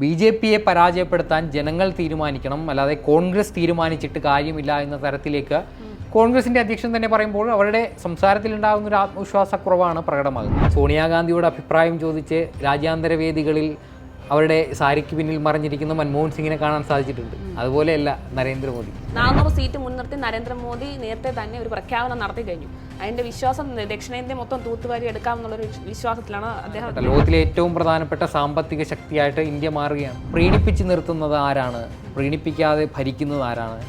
B J പിയെ പരാജയപ്പെടുത്താൻ ജനങ്ങൾ തീരുമാനിക്കണം. അല്ലാതെ കോൺഗ്രസ് തീരുമാനിച്ചിട്ട് കാര്യമില്ല എന്ന തരത്തിലേക്ക് കോൺഗ്രസിന്റെ അധ്യക്ഷൻ തന്നെ പറയുമ്പോൾ അവരുടെ സംസാരത്തിൽ ഉണ്ടാകുന്ന ഒരു ആത്മവിശ്വാസക്കുറവാണ് പ്രകടമാകുന്നത്. സോണിയാഗാന്ധിയുടെ അഭിപ്രായം ചോദിച്ച് രാജ്യാന്തര വേദികളിൽ അവരുടെ സാരിക്ക് പിന്നിൽ മറിഞ്ഞിരിക്കുന്ന മൻമോഹൻ സിംഗിനെ കാണാൻ സാധിച്ചിട്ടുണ്ട്. അതുപോലെയല്ല നരേന്ദ്രമോദി. നാനൂറ് സീറ്റ് മുൻനിർത്തി നരേന്ദ്രമോദി നേരത്തെ തന്നെ ഒരു പ്രഖ്യാപനം നടത്തി കഴിഞ്ഞു. അതിന്റെ വിശ്വാസം ദക്ഷിണേന്ത്യ മൊത്തം തൂത്തുവാരി എടുക്കാമെന്നുള്ളൊരു വിശ്വാസത്തിലാണ് അദ്ദേഹം ലോകത്തിലെ ഏറ്റവും പ്രധാനപ്പെട്ട സാമ്പത്തിക ശക്തിയായിട്ട് ഇന്ത്യ മാറുകയാണ്. പ്രീണിപ്പിച്ച് നിർത്തുന്നത് ആരാണ്? പ്രീണിപ്പിക്കാതെ ഭരിക്കുന്നത് ആരാണ്?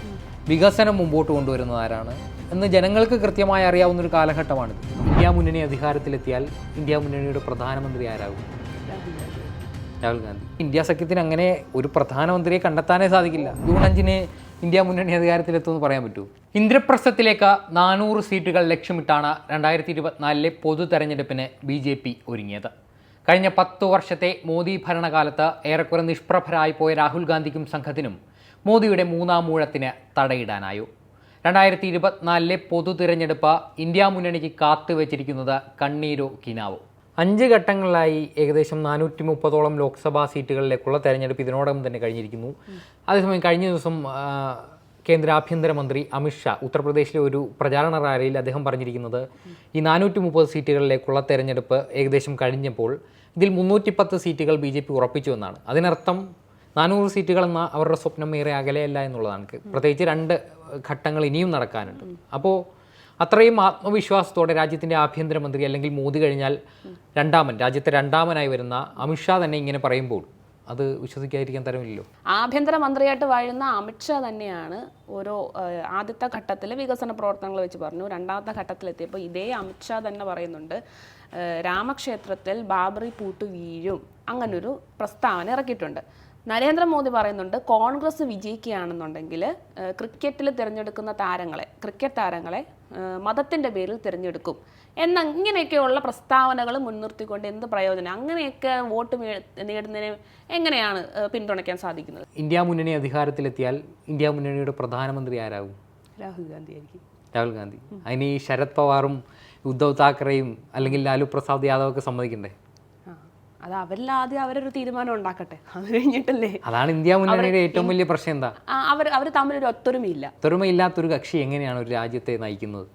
വികസനം മുമ്പോട്ട് കൊണ്ടുവരുന്നത് ആരാണ്? എന്ന് ജനങ്ങൾക്ക് കൃത്യമായി അറിയാവുന്ന ഒരു കാലഘട്ടമാണിത്. ഇന്ത്യ മുന്നണി അധികാരത്തിലെത്തിയാൽ ഇന്ത്യ മുന്നണിയുടെ പ്രധാനമന്ത്രി ആരാകും? രാഹുൽ ഗാന്ധി. ഇന്ത്യ സഖ്യത്തിന് അങ്ങനെ ഒരു പ്രധാനമന്ത്രിയെ കണ്ടെത്താനേ സാധിക്കില്ല. ജൂൺ അഞ്ചിന് ഇന്ത്യ മുന്നണി അധികാരത്തിലെത്തുമെന്ന് പറയാൻ പറ്റൂ. ഇന്ദ്രപ്രസ്ഥത്തിലേക്ക് നാനൂറ് സീറ്റുകൾ ലക്ഷ്യമിട്ടാണ് രണ്ടായിരത്തി ഇരുപത്തിനാലിലെ പൊതു തെരഞ്ഞെടുപ്പിന് ബി ജെ പി ഒരുങ്ങിയത്. കഴിഞ്ഞ പത്തു വർഷത്തെ മോദി ഭരണകാലത്ത് ഏറെക്കുറെ നിഷ്പ്രഭരായി പോയ രാഹുൽ ഗാന്ധിക്കും സംഘത്തിനും മോദിയുടെ മൂന്നാം മൂഴത്തിന് തടയിടാനായോ? രണ്ടായിരത്തി ഇരുപത്തിനാലിലെ പൊതു തിരഞ്ഞെടുപ്പ് ഇന്ത്യ മുന്നണിക്ക് കാത്തുവച്ചിരിക്കുന്നത് കണ്ണീരോ കിനാവോ? അഞ്ച് ഘട്ടങ്ങളിലായി ഏകദേശം നാനൂറ്റി മുപ്പതോളം ലോക്സഭാ സീറ്റുകളിലേക്കുള്ള തെരഞ്ഞെടുപ്പ് ഇതിനോടകം തന്നെ കഴിഞ്ഞിരിക്കുന്നു. അതേസമയം കഴിഞ്ഞ ദിവസം കേന്ദ്ര ആഭ്യന്തരമന്ത്രി അമിത്ഷാ ഉത്തർപ്രദേശിലെ ഒരു പ്രചാരണ റാലിയിൽ അദ്ദേഹം പറഞ്ഞിരിക്കുന്നത് ഈ നാനൂറ്റി മുപ്പത് സീറ്റുകളിലേക്കുള്ള തെരഞ്ഞെടുപ്പ് ഏകദേശം കഴിഞ്ഞപ്പോൾ ഇതിൽ മുന്നൂറ്റി പത്ത് സീറ്റുകൾ ബി ജെ പി ഉറപ്പിച്ചു എന്നാണ്. അതിനർത്ഥം നാനൂറ് സീറ്റുകൾ എന്ന അവരുടെ സ്വപ്നം ഏറെ അകലെയല്ല എന്നുള്ളതാണ്. പ്രത്യേകിച്ച് രണ്ട് ഘട്ടങ്ങൾ ഇനിയും നടക്കാനുണ്ട്. അപ്പോൾ അത്രയും ആത്മവിശ്വാസത്തോടെ രാജ്യത്തിന്റെ ആഭ്യന്തരമന്ത്രി അല്ലെങ്കിൽ മോദി കഴിഞ്ഞാൽ രണ്ടാമൻ രാജ്യത്തെ രണ്ടാമനായി വരുന്ന അമിത്ഷാ തന്നെ ഇങ്ങനെ പറയുമ്പോൾ അത് വിശ്വസിക്കാതിരിക്കാൻ തരമില്ലല്ലോ. ആഭ്യന്തരമന്ത്രിയായിട്ട് വാഴുന്ന അമിത്ഷാ തന്നെയാണ് ഓരോ ആദ്യത്തെ ഘട്ടത്തിൽ വികസന പ്രവർത്തനങ്ങൾ വെച്ച് പറഞ്ഞു രണ്ടാമത്തെ ഘട്ടത്തിലെത്തിയപ്പോൾ ഇതേ അമിത്ഷാ തന്നെ പറയുന്നുണ്ട് രാമക്ഷേത്രത്തിൽ ബാബറി പൂട്ട് വീഴും അങ്ങനൊരു പ്രസ്താവന ഇറക്കിയിട്ടുണ്ട്. നരേന്ദ്രമോദി പറയുന്നുണ്ട് കോൺഗ്രസ് വിജയിക്കുകയാണെന്നുണ്ടെങ്കിൽ ക്രിക്കറ്റിൽ തിരഞ്ഞെടുക്കുന്ന താരങ്ങളെ ക്രിക്കറ്റ് താരങ്ങളെ മതത്തിന്റെ പേരിൽ തിരഞ്ഞെടുക്കും. എന്ന ഇങ്ങനെയൊക്കെയുള്ള പ്രസ്താവനകൾ മുൻനിർത്തിക്കൊണ്ട് എന്ത് പ്രയോജനം? അങ്ങനെയൊക്കെ വോട്ട് നേടുന്നതിന് എങ്ങനെയാണ് പിന്തുണയ്ക്കാൻ സാധിക്കുന്നത്? ഇന്ത്യ മുന്നണി അധികാരത്തിലെത്തിയാൽ ഇന്ത്യ മുന്നണിയുടെ പ്രധാനമന്ത്രി ആരാകും? രാഹുൽ ഗാന്ധി ആയിരിക്കും. രാഹുൽ ഗാന്ധി. അതിന് ഈ ശരത് പവാറും ഉദ്ധവ് താക്കറെയും അല്ലെങ്കിൽ ലാലു പ്രസാദ് യാദവ് ഒക്കെ സമ്മതിക്കണ്ടേ? അത് അവരിൽ ആദ്യം അവരൊരു തീരുമാനം ഉണ്ടാക്കട്ടെ. അത് കഴിഞ്ഞിട്ടല്ലേ. അതാണ് ഇന്ത്യ മുന്നണിയുടെ ഏറ്റവും വലിയ പ്രശ്നം എന്താ? അവർ അവർ തമ്മിൽ തമ്മിലൊരു ഒത്തൊരുമയില്ല. ഒത്തൊരുമയില്ലാത്തൊരു കക്ഷി എങ്ങനെയാണ് ഒരു രാജ്യത്തെ നയിക്കുന്നത്?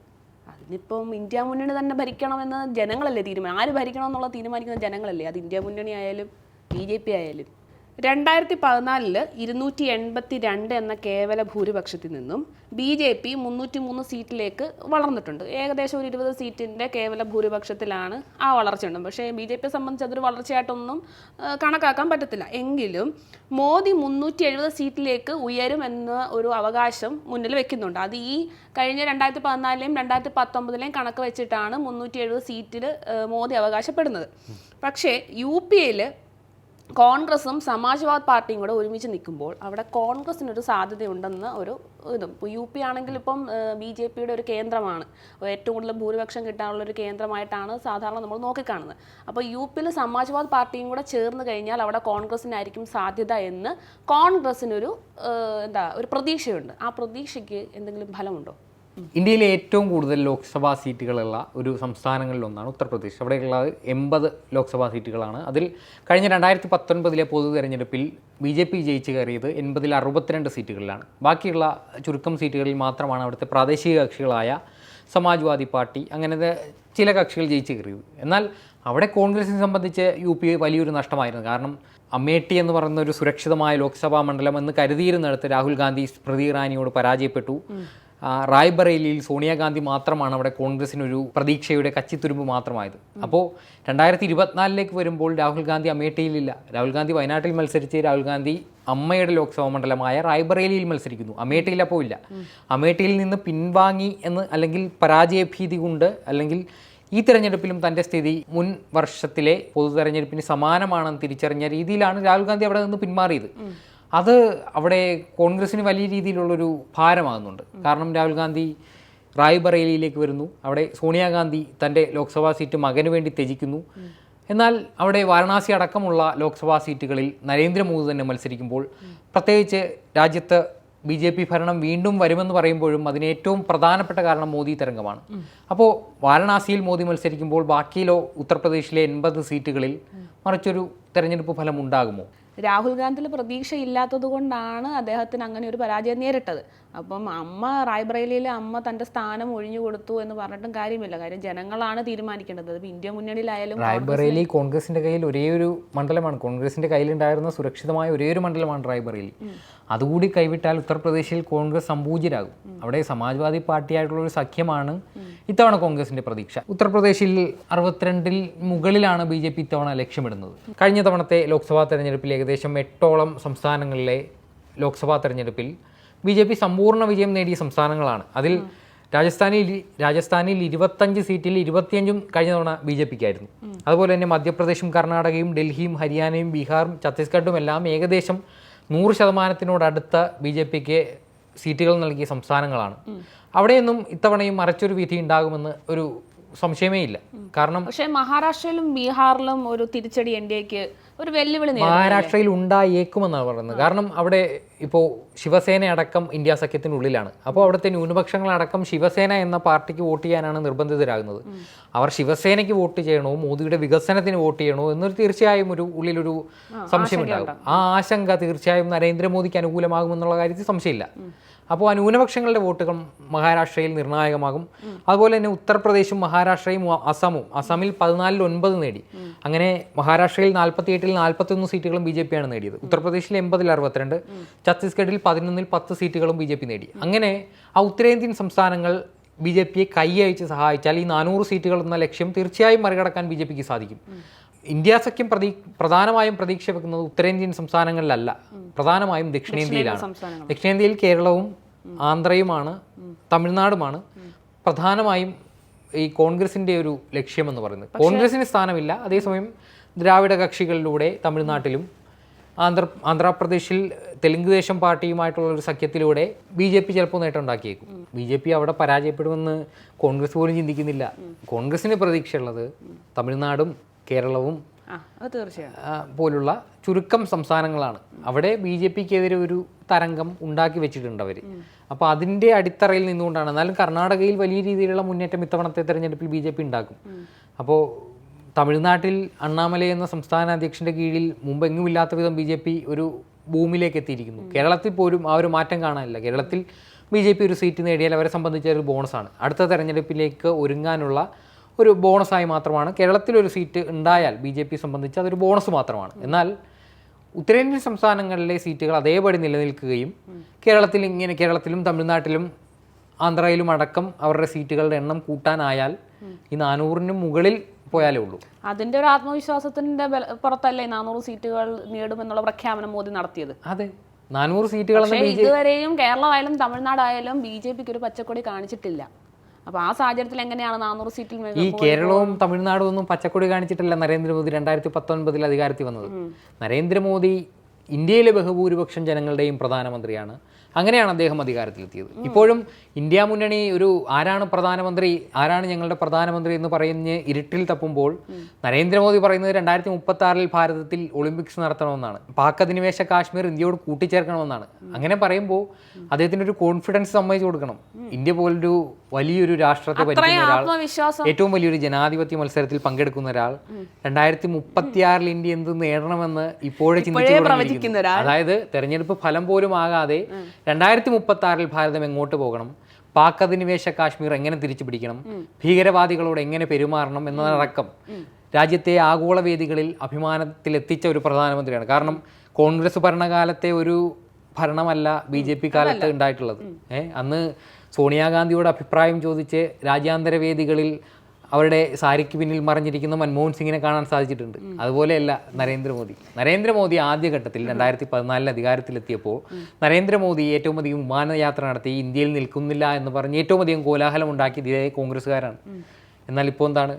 അതിനിപ്പം ഇന്ത്യ മുന്നണി തന്നെ ഭരിക്കണമെന്ന് ജനങ്ങളല്ലേ തീരുമാനം ആര് ഭരിക്കണം എന്നുള്ള തീരുമാനിക്കുന്ന ജനങ്ങളല്ലേ? അത് ഇന്ത്യ മുന്നണി ആയാലും ബി ജെ പി ആയാലും. രണ്ടായിരത്തി പതിനാലിൽ ഇരുന്നൂറ്റി എൺപത്തി രണ്ട് എന്ന കേവല ഭൂരിപക്ഷത്തിൽ നിന്നും ബി ജെ പി മുന്നൂറ്റി മൂന്ന് സീറ്റിലേക്ക് വളർന്നിട്ടുണ്ട്. ഏകദേശം ഒരു ഇരുപത് സീറ്റിന്റെ കേവല ഭൂരിപക്ഷത്തിലാണ് ആ വളർച്ച വളർച്ചയുണ്ട് പക്ഷേ ബി ജെ പിയെ സംബന്ധിച്ച് അതൊരു വളർച്ചയായിട്ടൊന്നും കണക്കാക്കാൻ പറ്റത്തില്ല. എങ്കിലും മോദി മുന്നൂറ്റി എഴുപത് സീറ്റിലേക്ക് ഉയരും എന്ന ഒരു അവകാശം മുന്നിൽ വെക്കുന്നുണ്ട്. അത് ഈ കഴിഞ്ഞ രണ്ടായിരത്തി പതിനാലിലെയും രണ്ടായിരത്തി പത്തൊമ്പതിലെയും കണക്ക് വെച്ചിട്ടാണ് മുന്നൂറ്റി എഴുപത് സീറ്റിൽ മോദി അവകാശപ്പെടുന്നത്. പക്ഷേ യു പി എയിൽ കോൺഗ്രസും സമാജ്വാദ് പാർട്ടിയും കൂടെ ഒരുമിച്ച് നിൽക്കുമ്പോൾ അവിടെ കോൺഗ്രസിനൊരു സാധ്യതയുണ്ടെന്ന് ഒരു ഇതും. ഇപ്പോൾ യു പി ആണെങ്കിൽ ഇപ്പം ബി ജെ പിയുടെ ഒരു കേന്ദ്രമാണ്. ഏറ്റവും കൂടുതൽ ഭൂരിപക്ഷം കിട്ടാനുള്ള ഒരു കേന്ദ്രമായിട്ടാണ് സാധാരണ നമ്മൾ നോക്കിക്കാണുന്നത്. അപ്പോൾ യു പിയിൽ സമാജ്വാദ് പാർട്ടിയും കൂടെ ചേർന്ന് കഴിഞ്ഞാൽ അവിടെ കോൺഗ്രസിനായിരിക്കും സാധ്യത എന്ന് കോൺഗ്രസിനൊരു എന്താ ഒരു പ്രതീക്ഷയുണ്ട്. ആ പ്രതീക്ഷയ്ക്ക് എന്തെങ്കിലും ഫലമുണ്ടോ? ഇന്ത്യയിലെ ഏറ്റവും കൂടുതൽ ലോക്സഭാ സീറ്റുകളുള്ള ഒരു സംസ്ഥാനങ്ങളിലൊന്നാണ് ഉത്തർപ്രദേശ്. അവിടെയുള്ള എൺപത് ലോക്സഭാ സീറ്റുകളാണ്. അതിൽ കഴിഞ്ഞ രണ്ടായിരത്തി പത്തൊൻപതിലെ പൊതു തെരഞ്ഞെടുപ്പിൽ ബി ജെ പി ജയിച്ചു കയറിയത് എൺപതിൽ അറുപത്തിരണ്ട് സീറ്റുകളിലാണ്. ബാക്കിയുള്ള ചുരുക്കം സീറ്റുകളിൽ മാത്രമാണ് അവിടുത്തെ പ്രാദേശിക കക്ഷികളായ സമാജ്വാദി പാർട്ടി അങ്ങനത്തെ ചില കക്ഷികൾ ജയിച്ചു കയറിയത്. എന്നാൽ അവിടെ കോൺഗ്രസിനെ സംബന്ധിച്ച് യു പി വലിയൊരു നഷ്ടമായിരുന്നു. കാരണം അമേഠി എന്ന് പറയുന്ന ഒരു സുരക്ഷിതമായ ലോക്സഭാ മണ്ഡലം എന്ന് കരുതിയിരുന്നിടത്ത് രാഹുൽ ഗാന്ധി സ്മൃതി ഇറാനിയോട് പരാജയപ്പെട്ടു. റായ്ബറേലിയിൽ സോണിയാഗാന്ധി മാത്രമാണ് അവിടെ കോൺഗ്രസിനൊരു പ്രതീക്ഷയുടെ കച്ചിത്തുരുമ്പ് മാത്രമായത്. അപ്പോൾ രണ്ടായിരത്തി ഇരുപത്തിനാലിലേക്ക് വരുമ്പോൾ രാഹുൽ ഗാന്ധി അമേഠിയിലില്ല. രാഹുൽ ഗാന്ധി വയനാട്ടിൽ മത്സരിച്ച് രാഹുൽ ഗാന്ധി അമ്മയുടെ ലോക്സഭാ മണ്ഡലമായ റായ്ബറേലിയിൽ മത്സരിക്കുന്നു. അമേഠിയിൽ അപ്പോൾ ഇല്ല. അമേഠിയിൽ നിന്ന് പിൻവാങ്ങി എന്ന് അല്ലെങ്കിൽ പരാജയഭീതി കൊണ്ട് അല്ലെങ്കിൽ ഈ തെരഞ്ഞെടുപ്പിലും തന്റെ സ്ഥിതി മുൻ വർഷത്തിലെ പൊതു തെരഞ്ഞെടുപ്പിന് സമാനമാണെന്ന് തിരിച്ചറിഞ്ഞ രീതിയിലാണ് രാഹുൽ ഗാന്ധി അവിടെ നിന്ന് പിന്മാറിയത് അത് അവിടെ കോൺഗ്രസിന് വലിയ രീതിയിലുള്ളൊരു ഭാരമാകുന്നുണ്ട്. കാരണം രാഹുൽ ഗാന്ധി റായ്ബറേലിയിലേക്ക് വരുന്നു. അവിടെ സോണിയാഗാന്ധി തന്റെ ലോക്സഭാ സീറ്റ് മകന് വേണ്ടി ത്യജിക്കുന്നു. എന്നാൽ അവിടെ വാരണാസി അടക്കമുള്ള ലോക്സഭാ സീറ്റുകളിൽ നരേന്ദ്രമോദി തന്നെ മത്സരിക്കുമ്പോൾ പ്രത്യേകിച്ച് രാജ്യത്ത് ബി ജെ പി ഭരണം വീണ്ടും വരുമെന്ന് പറയുമ്പോഴും അതിന് ഏറ്റവും പ്രധാനപ്പെട്ട കാരണം മോദി തരംഗമാണ്. അപ്പോൾ വാരണാസിയിൽ മോദി മത്സരിക്കുമ്പോൾ ബാക്കിയിലോ ഉത്തർപ്രദേശിലെ എൺപത് സീറ്റുകളിൽ മറിച്ചൊരു തെരഞ്ഞെടുപ്പ് ഫലം ഉണ്ടാകുമോ? രാഹുൽ ഗാന്ധിയിൽ പ്രതീക്ഷയില്ലാത്തത് കൊണ്ടാണ് അദ്ദേഹത്തിന് അങ്ങനെ ഒരു പരാജയം നേരിട്ടത്. അപ്പം അമ്മ റായ്ബ്രേലിയിൽ അമ്മ തന്റെ സ്ഥാനം ഒഴിഞ്ഞു കൊടുത്തു എന്ന് പറഞ്ഞിട്ടും കാര്യമില്ല. കാര്യം ജനങ്ങളാണ് തീരുമാനിക്കേണ്ടത്. ഇന്ത്യ മുന്നണിയിലായാലും റായ്ബറേലി കോൺഗ്രസിന്റെ കയ്യിൽ ഒരേ ഒരു മണ്ഡലമാണ്. കോൺഗ്രസിന്റെ കയ്യിലുണ്ടായിരുന്ന സുരക്ഷിതമായ ഒരേ ഒരു മണ്ഡലമാണ് റായ്ബറേലി. അതുകൂടി കൈവിട്ടാൽ ഉത്തർപ്രദേശിൽ കോൺഗ്രസ് സമ്പൂജ്യരാകും. അവിടെ സമാജ്വാദി പാർട്ടിയായിട്ടുള്ള ഒരു സഖ്യമാണ് ഇത്തവണ കോൺഗ്രസിന്റെ പ്രതീക്ഷ. ഉത്തർപ്രദേശിൽ അറുപത്തിരണ്ടിൽ മുകളിലാണ് ബി ജെ പി ഇത്തവണ ലക്ഷ്യമിടുന്നത്. കഴിഞ്ഞ തവണത്തെ ലോക്സഭാ തെരഞ്ഞെടുപ്പിൽ ഏകദേശം എട്ടോളം സംസ്ഥാനങ്ങളിലെ ലോക്സഭാ തെരഞ്ഞെടുപ്പിൽ ബി ജെ പി സമ്പൂർണ വിജയം നേടിയ സംസ്ഥാനങ്ങളാണ്. അതിൽ രാജസ്ഥാനിൽ രാജസ്ഥാനിൽ ഇരുപത്തഞ്ച് സീറ്റിൽ ഇരുപത്തിയഞ്ചും കഴിഞ്ഞ തവണ ബി ജെ പിക്കായിരുന്നു അതുപോലെ തന്നെ മധ്യപ്രദേശും കർണാടകയും ഡൽഹിയും ഹരിയാനയും ബീഹാറും ഛത്തീസ്ഗഡും എല്ലാം ഏകദേശം നൂറ് ശതമാനത്തിനോടടുത്ത ബി ജെ പിക്ക് സീറ്റുകൾ നൽകിയ സംസ്ഥാനങ്ങളാണ്. അവിടെയൊന്നും ഇത്തവണയും മറച്ചൊരു വിധി ഉണ്ടാകുമെന്ന് ഒരു സംശയമേ ഇല്ല. കാരണം പക്ഷേ മഹാരാഷ്ട്രയിലും ബീഹാറിലും ഒരു തിരിച്ചടി എൻ ഡി എക്ക് ഒരു വെല്ലുവിളി മഹാരാഷ്ട്രയിൽ ഉണ്ടായേക്കുമെന്നാണ് പറയുന്നത്. കാരണം അവിടെ ഇപ്പോൾ ശിവസേന അടക്കം ഇന്ത്യ സഖ്യത്തിനുള്ളിലാണ്. അപ്പോൾ അവിടുത്തെ ന്യൂനപക്ഷങ്ങളടക്കം ശിവസേന എന്ന പാർട്ടിക്ക് വോട്ട് ചെയ്യാനാണ് നിർബന്ധിതരാകുന്നത്. അവർ ശിവസേനയ്ക്ക് വോട്ട് ചെയ്യണോ മോദിയുടെ വികസനത്തിന് വോട്ട് ചെയ്യണോ എന്നൊരു തീർച്ചയായും ഒരു ഉള്ളിലൊരു സംശയമുണ്ടാകും. ആ ആശങ്ക തീർച്ചയായും നരേന്ദ്രമോദിക്ക് അനുകൂലമാകുമെന്നുള്ള കാര്യത്തിൽ സംശയമില്ല. അപ്പോൾ ആ ന്യൂനപക്ഷങ്ങളുടെ വോട്ടുകൾ മഹാരാഷ്ട്രയിൽ നിർണായകമാകും. അതുപോലെ തന്നെ ഉത്തർപ്രദേശും മഹാരാഷ്ട്രയും അസമും. അസമിൽ പതിനാലിൽ ഒൻപത് നേടി. അങ്ങനെ മഹാരാഷ്ട്രയിൽ നാൽപ്പത്തി എട്ടിൽ നാൽപ്പത്തൊന്ന് സീറ്റുകളും ബി ജെ പിയാണ് നേടിയത്. ഉത്തർപ്രദേശിൽ എൺപതിൽ അറുപത്തിരണ്ട്. ഛത്തീസ്ഗഡിൽ പതിനൊന്നിൽ പത്ത് സീറ്റുകളും ബി ജെ പി നേടി. അങ്ങനെ ആ ഉത്തരേന്ത്യൻ സംസ്ഥാനങ്ങൾ ബി ജെ പിയെ കൈയയച്ച് സഹായിച്ചാൽ ഈ നാനൂറ് സീറ്റുകൾ എന്ന ലക്ഷ്യം തീർച്ചയായും മറികടക്കാൻ ബി ജെ പിക്ക് സാധിക്കും. ഇന്ത്യ സഖ്യം പ്രതീ പ്രധാനമായും പ്രതീക്ഷ വെക്കുന്നത് ഉത്തരേന്ത്യൻ സംസ്ഥാനങ്ങളിലല്ല. പ്രധാനമായും ദക്ഷിണേന്ത്യയിലാണ്. ദക്ഷിണേന്ത്യയിൽ കേരളവും ആന്ധ്രയുമാണ് തമിഴ്നാടുമാണ് പ്രധാനമായും ഈ കോൺഗ്രസിന്റെ ഒരു ലക്ഷ്യമെന്ന് പറയുന്നത്. കോൺഗ്രസിന് സ്ഥാനമില്ല. അതേസമയം ദ്രാവിഡ കക്ഷികളിലൂടെ തമിഴ്നാട്ടിലും ആന്ധ്ര ആന്ധ്രാപ്രദേശിൽ തെലുങ്ക് ദേശം പാർട്ടിയുമായിട്ടുള്ള ഒരു സഖ്യത്തിലൂടെ ബി ജെ പി ചിലപ്പോൾ നേട്ടം ഉണ്ടാക്കിയേക്കും. ബി ജെ പി അവിടെ പരാജയപ്പെടുമെന്ന് കോൺഗ്രസ് പോലും ചിന്തിക്കുന്നില്ല. കോൺഗ്രസിന് പ്രതീക്ഷയുള്ളത് തമിഴ്നാടും കേരളവും പോലുള്ള ചുരുക്കം സംസ്ഥാനങ്ങളാണ്. അവിടെ ബി ജെ പിക്കെതിരെ ഒരു തരംഗം ഉണ്ടാക്കി വെച്ചിട്ടുണ്ട് അവർ അപ്പോൾ അതിന്റെ അടിത്തറയിൽ നിന്നുകൊണ്ടാണ്. എന്നാലും കർണാടകയിൽ വലിയ രീതിയിലുള്ള മുന്നേറ്റം ഇത്തവണത്തെ തെരഞ്ഞെടുപ്പിൽ ബി ജെ പി ഉണ്ടാക്കും. അപ്പോൾ തമിഴ്നാട്ടിൽ അണ്ണാമലൈ എന്ന സംസ്ഥാന അധ്യക്ഷന്റെ കീഴിൽ മുമ്പെങ്ങുമില്ലാത്ത വിധം ബി ജെ പി ഒരു ഭൂമിയിലേക്ക് എത്തിയിരിക്കുന്നു. കേരളത്തിൽ പോലും ആ ഒരു മാറ്റം കാണാനില്ല. കേരളത്തിൽ ബി ജെ പി ഒരു സീറ്റ് നേടിയാൽ അവരെ സംബന്ധിച്ച ഒരു ബോണസാണ് അടുത്ത തെരഞ്ഞെടുപ്പിലേക്ക് ഒരുങ്ങാനുള്ള ഒരു ബോണസായി മാത്രമാണ്. കേരളത്തിലൊരു സീറ്റ് ഉണ്ടായാൽ ബി ജെ പി സംബന്ധിച്ച് അതൊരു ബോണസ് മാത്രമാണ്. എന്നാൽ ഉത്തരേന്ത്യൻ സംസ്ഥാനങ്ങളിലെ സീറ്റുകൾ അതേപടി നിലനിൽക്കുകയും കേരളത്തിൽ ഇങ്ങനെ കേരളത്തിലും തമിഴ്നാട്ടിലും ആന്ധ്രയിലും അടക്കം അവരുടെ സീറ്റുകളുടെ എണ്ണം കൂട്ടാനായാൽ ഈ നാനൂറിന് മുകളിൽ പോയാലേ ഉള്ളൂ. അതിന്റെ ഒരു ആത്മവിശ്വാസത്തിന്റെ പുറത്തല്ലേ നാനൂറ് സീറ്റുകൾ നേടുമെന്നുള്ള പ്രഖ്യാപനം മോദി നടത്തിയത്? അതെ. നാനൂറ് സീറ്റുകൾ ഇതുവരെയും കേരളമായാലും തമിഴ്നാടായാലും ബി ജെ പിക്ക് ഒരു പച്ചക്കൊടി കാണിച്ചിട്ടില്ല. അപ്പൊ ആ സാഹചര്യത്തിൽ എങ്ങനെയാണ് നാനൂറ് സീറ്റിൽ ഈ കേരളവും തമിഴ്നാടും ഒന്നും പച്ചക്കൊടി കാണിച്ചിട്ടില്ല നരേന്ദ്രമോദി രണ്ടായിരത്തി പത്തൊൻപതിൽ അധികാരത്തിൽ വന്നത്. നരേന്ദ്രമോദി ഇന്ത്യയിലെ ബഹുഭൂരിപക്ഷം ജനങ്ങളുടെയും പ്രധാനമന്ത്രിയാണ്. അങ്ങനെയാണ് അദ്ദേഹം അധികാരത്തിലെത്തിയത്. ഇപ്പോഴും ഇന്ത്യ മുന്നണി ഒരു ആരാണ് പ്രധാനമന്ത്രി ആരാണ് ഞങ്ങളുടെ പ്രധാനമന്ത്രി എന്ന് പറയുന്ന ഇരുട്ടിൽ തപ്പുമ്പോൾ നരേന്ദ്രമോദി പറയുന്നത് രണ്ടായിരത്തി മുപ്പത്തി ആറിൽ ഭാരതത്തിൽ ഒളിമ്പിക്സ് നടത്തണമെന്നാണ്. പാക് അധിനിവേശ കാശ്മീർ ഇന്ത്യയോട് കൂട്ടിച്ചേർക്കണമെന്നാണ്. അങ്ങനെ പറയുമ്പോൾ അദ്ദേഹത്തിന് ഒരു കോൺഫിഡൻസ് സമ്മതിച്ചു കൊടുക്കണം. ഇന്ത്യ പോലൊരു വലിയൊരു രാഷ്ട്രത്തെ ഭരിക്കുന്ന ഒരാൾ ഏറ്റവും വലിയൊരു ജനാധിപത്യ മത്സരത്തിൽ പങ്കെടുക്കുന്ന ഒരാൾ രണ്ടായിരത്തി മുപ്പത്തിയാറിൽ ഇന്ത്യ എന്ത് നേടണമെന്ന് ഇപ്പോഴേ ചിന്തിച്ചു. അതായത് തെരഞ്ഞെടുപ്പ് ഫലം പോലും ആകാതെ രണ്ടായിരത്തി മുപ്പത്തി ആറിൽ ഭാരതം എങ്ങോട്ട് പോകണം? പാക് അധിനിവേശ കാശ്മീർ എങ്ങനെ തിരിച്ചു പിടിക്കണം ഭീകരവാദികളോട് എങ്ങനെ പെരുമാറണം എന്നതടക്കം രാജ്യത്തെ ആഗോള വേദികളിൽ അഭിമാനത്തിൽ എത്തിച്ച ഒരു പ്രധാനമന്ത്രിയാണ്. കാരണം കോൺഗ്രസ് ഭരണകാലത്തെ ഒരു ഭരണമല്ല ബി ജെ പി കാലത്ത് ഉണ്ടായിട്ടുള്ളത്. ഏഹ് അന്ന് സോണിയാഗാന്ധിയോട് അഭിപ്രായം ചോദിച്ച് രാജ്യാന്തര വേദികളിൽ അവരുടെ സാരിക്ക് പിന്നിൽ മറിഞ്ഞിരിക്കുന്ന മൻമോഹൻ സിംഗിനെ കാണാൻ സാധിച്ചിട്ടുണ്ട്. അതുപോലെയല്ല നരേന്ദ്രമോദി. നരേന്ദ്രമോദി ആദ്യഘട്ടത്തിൽ രണ്ടായിരത്തി പതിനാലിൽ അധികാരത്തിലെത്തിയപ്പോൾ നരേന്ദ്രമോദി ഏറ്റവും അധികം വിമാനയാത്ര നടത്തി ഇന്ത്യയിൽ നിൽക്കുന്നില്ല എന്ന് പറഞ്ഞ് ഏറ്റവും അധികം കോലാഹലം ഉണ്ടാക്കിയത് ഇതേ കോൺഗ്രസ്സുകാരാണ്. എന്നാൽ ഇപ്പോൾ എന്താണ്?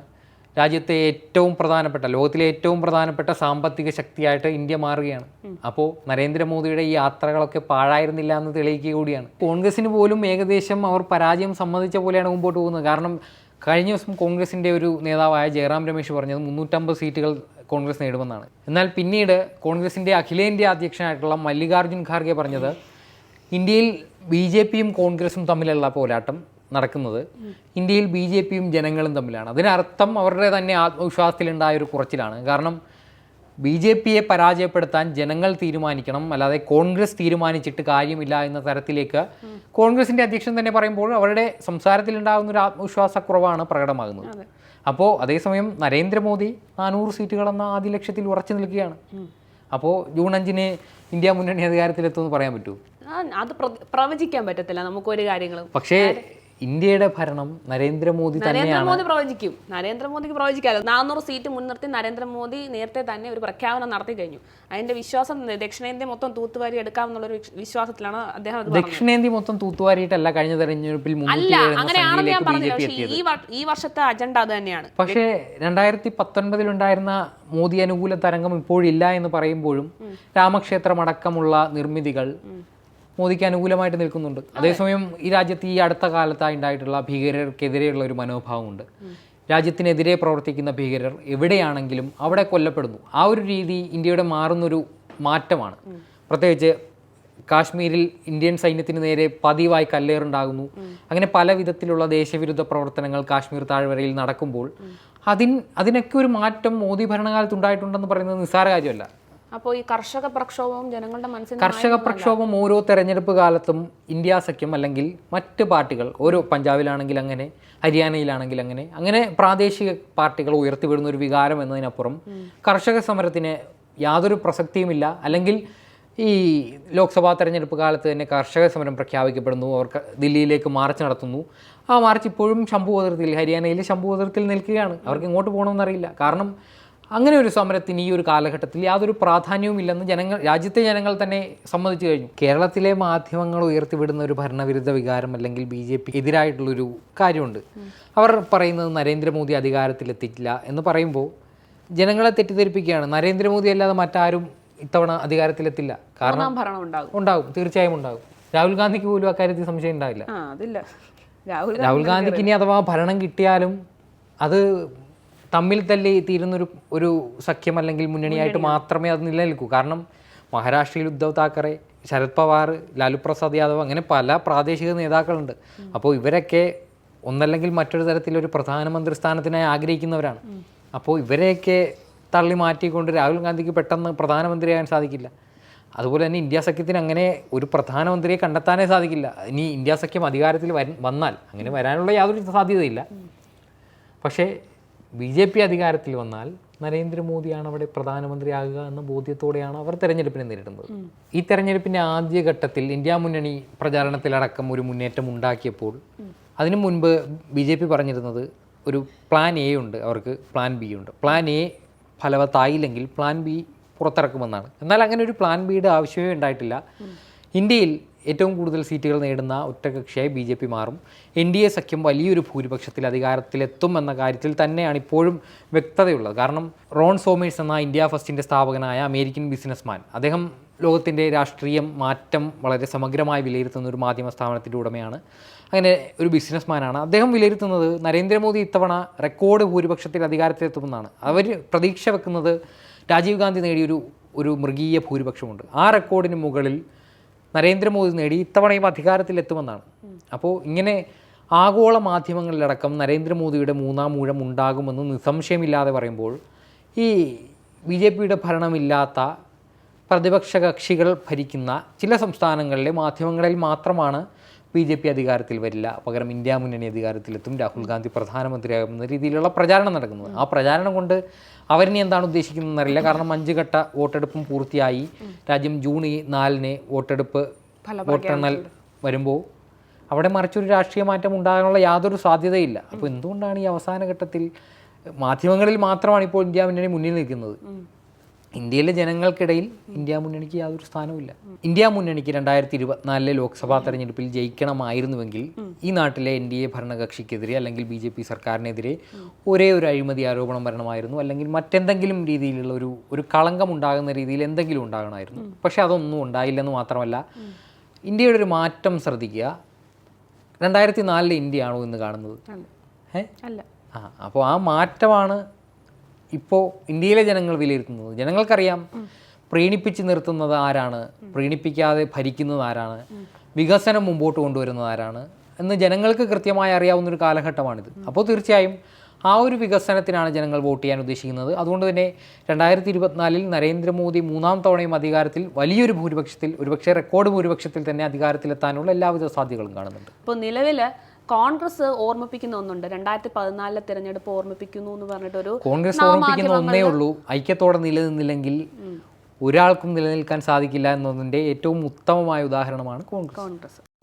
രാജ്യത്തെ ഏറ്റവും പ്രധാനപ്പെട്ട ലോകത്തിലെ ഏറ്റവും പ്രധാനപ്പെട്ട സാമ്പത്തിക ശക്തിയായിട്ട് ഇന്ത്യ മാറുകയാണ്. അപ്പോൾ നരേന്ദ്രമോദിയുടെ ഈ യാത്രകളൊക്കെ പാഴായിരുന്നില്ല എന്ന് തെളിയിക്കുക കൂടിയാണ്. കോൺഗ്രസിന് പോലും ഏകദേശം അവർ പരാജയം സമ്മതിച്ച പോലെയാണ് മുമ്പോട്ട് പോകുന്നത്. കാരണം കഴിഞ്ഞ ദിവസം കോൺഗ്രസിന്റെ ഒരു നേതാവായ ജയറാം രമേശ് പറഞ്ഞത് മുന്നൂറ്റമ്പത് സീറ്റുകൾ കോൺഗ്രസ് നേടുമെന്നാണ്. എന്നാൽ പിന്നീട് കോൺഗ്രസിന്റെ അഖിലേന്ത്യാ അധ്യക്ഷനായിട്ടുള്ള മല്ലികാർജുൻ ഖാർഗെ പറഞ്ഞത് ഇന്ത്യയിൽ ബി ജെ പിയും കോൺഗ്രസും തമ്മിലുള്ള പോരാട്ടം നടക്കുന്നത് ഇന്ത്യയിൽ ബി ജെ പിയും ജനങ്ങളും തമ്മിലാണ്. അതിനർത്ഥം അവരുടെ തന്നെ ആത്മവിശ്വാസത്തിലുണ്ടായ ഒരു കുറച്ചിലാണ്. കാരണം ബി ജെ പിയെ പരാജയപ്പെടുത്താൻ ജനങ്ങൾ തീരുമാനിക്കണം. അല്ലാതെ കോൺഗ്രസ് തീരുമാനിച്ചിട്ട് കാര്യമില്ല എന്ന തരത്തിലേക്ക് കോൺഗ്രസിന്റെ അധ്യക്ഷൻ തന്നെ പറയുമ്പോൾ അവരുടെ സംസാരത്തിൽ ഉണ്ടാകുന്ന ഒരു ആത്മവിശ്വാസക്കുറവാണ് പ്രകടമാകുന്നത്. അപ്പോൾ അതേസമയം നരേന്ദ്രമോദി നാനൂറ് സീറ്റുകളെന്ന ആദ്യ ലക്ഷ്യത്തിൽ ഉറച്ചു നിൽക്കുകയാണ്. അപ്പോൾ ജൂൺ അഞ്ചിന് ഇന്ത്യ മുന്നണി അധികാരത്തിലെത്തുമെന്ന് പറയാൻ പറ്റുമോ അത് പ്രവചിക്കാൻ പറ്റത്തില്ല നമുക്ക് ഒരു കാര്യങ്ങളും. പക്ഷേ ഇന്ത്യയുടെ ഭരണം നരേന്ദ്രമോദി നരേന്ദ്രമോദി പ്രവചിക്കും. നരേന്ദ്രമോദിക്ക് പ്രവചിക്കാമല്ലോ നാനൂറ് സീറ്റ് മുൻനിർത്തി നരേന്ദ്രമോദി നേരത്തെ തന്നെ ഒരു പ്രഖ്യാപനം നടത്തി കഴിഞ്ഞു. അതിന്റെ വിശ്വാസം ദക്ഷിണേന്ത്യ മൊത്തം തൂത്തുവാരി എടുക്കാമെന്നുള്ളൊരു വിശ്വാസത്തിലാണ് അദ്ദേഹം ദക്ഷിണേന്ത്യ മൊത്തം തൂത്തുവാരിയിട്ടല്ല കഴിഞ്ഞ തെരഞ്ഞെടുപ്പിൽ അല്ല അങ്ങനെയാണെന്ന് ഞാൻ ബി പറഞ്ഞില്ല ജെ പി പക്ഷേ ഈ ഈ വർഷത്തെ അജണ്ട അത് തന്നെയാണ്. പക്ഷേ രണ്ടായിരത്തി പത്തൊൻപതിലുണ്ടായിരുന്ന മോദി അനുകൂല തരംഗം ഇപ്പോഴില്ല എന്ന് പറയുമ്പോഴും രാമക്ഷേത്രമടക്കമുള്ള നിർമ്മിതികൾ മോദിക്ക് അനുകൂലമായിട്ട് നിൽക്കുന്നുണ്ട്. അതേസമയം ഈ രാജ്യത്ത് ഈ അടുത്ത കാലത്തായി ഉണ്ടായിട്ടുള്ള ഭീകരർക്കെതിരെയുള്ള ഒരു മനോഭാവമുണ്ട്. രാജ്യത്തിനെതിരെ പ്രവർത്തിക്കുന്ന ഭീകരർ എവിടെയാണെങ്കിലും അവിടെ കൊല്ലപ്പെടുന്നു. ആ ഒരു രീതി ഇന്ത്യയുടെ മാറുന്നൊരു മാറ്റമാണ്. പ്രത്യേകിച്ച് കാശ്മീരിൽ ഇന്ത്യൻ സൈന്യത്തിന് നേരെ പതിവായി കല്ലേറുണ്ടാകുന്നു. അങ്ങനെ പല വിധത്തിലുള്ള ദേശവിരുദ്ധ പ്രവർത്തനങ്ങൾ കാശ്മീർ താഴ്വരയിൽ നടക്കുമ്പോൾ അതിൻ അതിനൊക്കെ ഒരു മാറ്റം മോദി ഭരണകാലത്ത് ഉണ്ടായിട്ടുണ്ടെന്ന് പറയുന്നത് നിസ്സാര കാര്യമല്ല. അപ്പോൾ ഈ കർഷക പ്രക്ഷോഭവും ജനങ്ങളുടെ മനസ്സിൽ കർഷക പ്രക്ഷോഭം ഓരോ തെരഞ്ഞെടുപ്പ് കാലത്തും ഇന്ത്യ സഖ്യം അല്ലെങ്കിൽ മറ്റ് പാർട്ടികൾ ഓരോ പഞ്ചാബിലാണെങ്കിൽ അങ്ങനെ ഹരിയാനയിലാണെങ്കിൽ അങ്ങനെ അങ്ങനെ പ്രാദേശിക പാർട്ടികൾ ഉയർത്തിവിടുന്ന ഒരു വികാരം എന്നതിനപ്പുറം കർഷക സമരത്തിന് യാതൊരു പ്രസക്തിയുമില്ല. അല്ലെങ്കിൽ ഈ ലോക്സഭാ തെരഞ്ഞെടുപ്പ് കാലത്ത് തന്നെ കർഷക സമരം പ്രഖ്യാപിക്കപ്പെടുന്നു അവർ ദില്ലിയിലേക്ക് മാർച്ച് നടത്തുന്നു. ആ മാർച്ച് ഇപ്പോഴും ശംഭുവതരത്തിൽ ഹരിയാനയിലെ ശംഭുവതരത്തിൽ നിൽക്കുകയാണ്. അവർക്ക് ഇങ്ങോട്ട് പോകണമെന്നറിയില്ല. കാരണം അങ്ങനെ ഒരു സമരത്തിന് ഈ ഒരു കാലഘട്ടത്തിൽ യാതൊരു പ്രാധാന്യവും ഇല്ലെന്ന് ജനങ്ങൾ രാജ്യത്തെ ജനങ്ങൾ തന്നെ സമ്മതിച്ചു കഴിഞ്ഞു. കേരളത്തിലെ മാധ്യമങ്ങൾ ഉയർത്തിവിടുന്ന ഒരു ഭരണവിരുദ്ധ വികാരം അല്ലെങ്കിൽ ബി ജെ പി എതിരായിട്ടുള്ളൊരു കാര്യമുണ്ട്. അവർ പറയുന്നത് നരേന്ദ്രമോദി അധികാരത്തിലെത്തിയില്ല എന്ന് പറയുമ്പോൾ ജനങ്ങളെ തെറ്റിദ്ധരിപ്പിക്കുകയാണ്. നരേന്ദ്രമോദി അല്ലാതെ മറ്റാരും ഇത്തവണ അധികാരത്തിലെത്തില്ല. കാരണം ഭരണം ഉണ്ടാകും. ഉണ്ടാകും. തീർച്ചയായും ഉണ്ടാകും. രാഹുൽ ഗാന്ധിക്ക് പോലും അക്കാര്യത്തിൽ സംശയം ഉണ്ടാവില്ല. രാഹുൽ ഗാന്ധിക്ക് ഇനി അഥവാ ഭരണം കിട്ടിയാലും അത് തമ്മിൽ തല്ലി തീരുന്നൊരു ഒരു സഖ്യം അല്ലെങ്കിൽ മുന്നണിയായിട്ട് മാത്രമേ അത് നിലനിൽക്കൂ. കാരണം മഹാരാഷ്ട്രയിൽ ഉദ്ധവ് താക്കറെ ശരത് പവാർ ലാലു പ്രസാദ് യാദവ് അങ്ങനെ പല പ്രാദേശിക നേതാക്കളുണ്ട്. അപ്പോൾ ഇവരൊക്കെ ഒന്നല്ലെങ്കിൽ മറ്റൊരു തരത്തിൽ ഒരു പ്രധാനമന്ത്രി സ്ഥാനത്തിനായി ആഗ്രഹിക്കുന്നവരാണ്. അപ്പോൾ ഇവരെയൊക്കെ തള്ളി മാറ്റിക്കൊണ്ട് രാഹുൽ ഗാന്ധിക്ക് പെട്ടെന്ന് പ്രധാനമന്ത്രിയാകാൻ സാധിക്കില്ല. അതുപോലെ തന്നെ ഇന്ത്യ സഖ്യത്തിന് അങ്ങനെ ഒരു പ്രധാനമന്ത്രിയെ കണ്ടെത്താനേ സാധിക്കില്ല. ഇനി ഇന്ത്യ സഖ്യം അധികാരത്തിൽ വര- വന്നാൽ അങ്ങനെ വരാനുള്ള യാതൊരു സാധ്യതയില്ല. പക്ഷേ ബി ജെ പി അധികാരത്തിൽ വന്നാൽ നരേന്ദ്രമോദിയാണ് അവിടെ പ്രധാനമന്ത്രിയാകുക എന്ന ബോധ്യത്തോടെയാണ് അവർ തെരഞ്ഞെടുപ്പിനെ നേരിടുന്നത്. ഈ തെരഞ്ഞെടുപ്പിന്റെ ആദ്യഘട്ടത്തിൽ ഇന്ത്യ മുന്നണി പ്രചാരണത്തിലടക്കം ഒരു മുന്നേറ്റം ഉണ്ടാക്കിയപ്പോൾ അതിനു മുൻപ് ബി ജെ പി പറഞ്ഞിരുന്നത് ഒരു പ്ലാൻ എ ഉണ്ട് അവർക്ക് പ്ലാൻ ബി ഉണ്ട്. പ്ലാൻ എ ഫലവത്തായില്ലെങ്കിൽ പ്ലാൻ ബി പുറത്തിറക്കുമെന്നാണ്. എന്നാൽ അങ്ങനെ ഒരു പ്ലാൻ ബിയുടെ ആവശ്യമേ ഉണ്ടായിട്ടില്ല. ഇന്ത്യയിൽ ഏറ്റവും കൂടുതൽ സീറ്റുകൾ നേടുന്ന ഒറ്റകക്ഷിയായി ബി ജെ പി മാറും. എൻ ഡി എ സഖ്യം വലിയൊരു ഭൂരിപക്ഷത്തിൽ അധികാരത്തിലെത്തും എന്ന കാര്യത്തിൽ തന്നെയാണ് ഇപ്പോഴും വ്യക്തതയുള്ളത്. കാരണം റോൺ സോമേഴ്സ് എന്ന ഇന്ത്യ ഫസ്റ്റിന്റെ സ്ഥാപകനായ അമേരിക്കൻ ബിസിനസ്മാൻ അദ്ദേഹം ലോകത്തിന്റെ രാഷ്ട്രീയം മാറ്റം വളരെ സമഗ്രമായി വിലയിരുത്തുന്ന ഒരു മാധ്യമ സ്ഥാപനത്തിന്റെ ഉടമയാണ്. അങ്ങനെ ഒരു ബിസിനസ്മാനാണ്. അദ്ദേഹം വിലയിരുത്തുന്നത് നരേന്ദ്രമോദി ഇത്തവണ റെക്കോർഡ് ഭൂരിപക്ഷത്തിൽ അധികാരത്തിലെത്തുമെന്നാണ്. അവർ പ്രതീക്ഷ വെക്കുന്നത് രാജീവ് ഗാന്ധി നേടിയൊരു ഒരു മൃഗീയ ഭൂരിപക്ഷമുണ്ട്. ആ റെക്കോർഡിന് മുകളിൽ നരേന്ദ്രമോദി നേടി ഇത്തവണയും അധികാരത്തിലെത്തുമെന്നാണ് അപ്പോൾ ഇങ്ങനെ ആഗോള മാധ്യമങ്ങളിലടക്കം നരേന്ദ്രമോദിയുടെ മൂന്നാം മൂഴം ഉണ്ടാകുമെന്ന് നിസ്സംശയമില്ലാതെ പറയുമ്പോൾ ഈ ബി ജെ പിയുടെ ഭരണമില്ലാത്ത പ്രതിപക്ഷ കക്ഷികൾ ഭരിക്കുന്ന ചില സംസ്ഥാനങ്ങളിലെ മാധ്യമങ്ങളിൽ മാത്രമാണ് ബി ജെ പി അധികാരത്തിൽ വരില്ല. പകരം ഇന്ത്യ മുന്നണി അധികാരത്തിലെത്തും. രാഹുൽ ഗാന്ധി പ്രധാനമന്ത്രിയാകുന്ന രീതിയിലുള്ള പ്രചാരണം നടക്കുന്നത്. ആ പ്രചാരണം കൊണ്ട് അവരിനി എന്താണ് ഉദ്ദേശിക്കുന്നതെന്ന് അറിയില്ല. കാരണം അഞ്ച് ഘട്ട വോട്ടെടുപ്പും പൂർത്തിയായി. രാജ്യം ജൂൺ നാലിന് വോട്ടെടുപ്പ് വോട്ടെണ്ണൽ വരുമ്പോൾ അവിടെ മറിച്ചൊരു രാഷ്ട്രീയ മാറ്റം ഉണ്ടാകാനുള്ള യാതൊരു സാധ്യതയില്ല. അപ്പോൾ എന്തുകൊണ്ടാണ് ഈ അവസാന ഘട്ടത്തിൽ മാധ്യമങ്ങളിൽ മാത്രമാണ് ഇപ്പോൾ ഇന്ത്യ മുന്നണി മുന്നിൽ നിൽക്കുന്നത്? ഇന്ത്യയിലെ ജനങ്ങൾക്കിടയിൽ ഇന്ത്യ മുന്നണിക്ക് യാതൊരു സ്ഥാനവുമില്ല. ഇന്ത്യ മുന്നണിക്ക് രണ്ടായിരത്തി ഇരുപത്തിനാലിലെ ലോക്സഭാ തെരഞ്ഞെടുപ്പിൽ ജയിക്കണമായിരുന്നുവെങ്കിൽ ഈ നാട്ടിലെ എൻ ഡി എ ഭരണകക്ഷിക്കെതിരെ അല്ലെങ്കിൽ ബി ജെ പി സർക്കാരിനെതിരെ ഒരേ ഒരു അഴിമതി ആരോപണം വരണമായിരുന്നു. അല്ലെങ്കിൽ മറ്റെന്തെങ്കിലും രീതിയിലുള്ള ഒരു ഒരു കളങ്കം ഉണ്ടാകുന്ന രീതിയിൽ എന്തെങ്കിലും ഉണ്ടാകണമായിരുന്നു. പക്ഷെ അതൊന്നും ഉണ്ടായില്ലെന്ന് മാത്രമല്ല ഇന്ത്യയുടെ ഒരു മാറ്റം ശ്രദ്ധിക്കുക. രണ്ടായിരത്തി നാലിലെ ഇന്ത്യയാണോ ഇന്ന് കാണുന്നത്? ഏഹ് ആ അപ്പോൾ ആ മാറ്റമാണ് ഇപ്പോൾ ഇന്ത്യയിലെ ജനങ്ങൾ വിലയിരുത്തുന്നത് ജനങ്ങൾക്കറിയാം പ്രീണിപ്പിച്ച് നിർത്തുന്നത് ആരാണ്? പ്രീണിപ്പിക്കാതെ ഭരിക്കുന്നത് ആരാണ്? വികസനം മുമ്പോട്ട് കൊണ്ടുവരുന്നത് ആരാണ്? എന്ന് ജനങ്ങൾക്ക് കൃത്യമായി അറിയാവുന്ന ഒരു കാലഘട്ടമാണിത്. അപ്പോൾ തീർച്ചയായും ആ ഒരു വികസനത്തിനാണ് ജനങ്ങൾ വോട്ട് ചെയ്യാൻ ഉദ്ദേശിക്കുന്നത്. അതുകൊണ്ട് തന്നെ രണ്ടായിരത്തി ഇരുപത്തിനാലിൽ നരേന്ദ്രമോദി മൂന്നാം തവണയും അധികാരത്തിൽ വലിയൊരു ഭൂരിപക്ഷത്തിൽ ഒരുപക്ഷെ റെക്കോർഡ് ഭൂരിപക്ഷത്തിൽ തന്നെ അധികാരത്തിലെത്താനുള്ള എല്ലാവിധ സാധ്യതകളും കാണുന്നുണ്ട്. ഇപ്പോൾ നിലവിൽ കോൺഗ്രസ് ഓർമ്മിപ്പിക്കുന്ന ഒന്നുണ്ട്. രണ്ടായിരത്തി പതിനാലിലെ തെരഞ്ഞെടുപ്പ് ഓർമ്മിപ്പിക്കുന്നു എന്ന് പറഞ്ഞിട്ടൊരു കോൺഗ്രസ് ഓർമ്മിപ്പിക്കുന്ന ഒന്നേ ഉള്ളൂ. ഐക്യത്തോടെ നിലനിന്നില്ലെങ്കിൽ ഒരാൾക്കും നിലനിൽക്കാൻ സാധിക്കില്ല എന്നതിന്റെ ഏറ്റവും ഉത്തമമായ ഉദാഹരണമാണ് കോൺഗ്രസ്. കോൺഗ്രസ്.